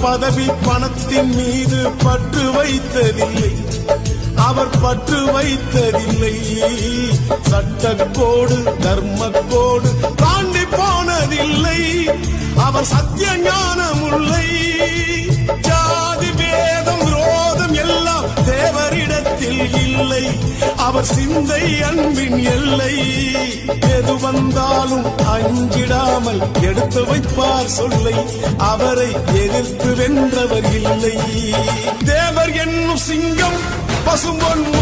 பதவி பணத்தின் மீது பற்று வைத்ததில்லை. அவர் பற்று வைத்ததில்லை. சட்டக்கோடு தர்மக்கோடு தாண்டி போனதில்லை. அவர் சத்திய ஞானமுல்லை ஜாதி பேதம் ரோதம் எல்லாம் தேவரிடத்தில் இல்லை. அவர் சிந்தை அன்பின் எல்லை. வந்தாலும் அஞ்சிடாமல் எடுத்து வைப்பார் சொல்லை. அவரை எதிர்த்து வென்றவர் இல்லை. தேவர் என்னும் சிங்கம் பசும்பொன்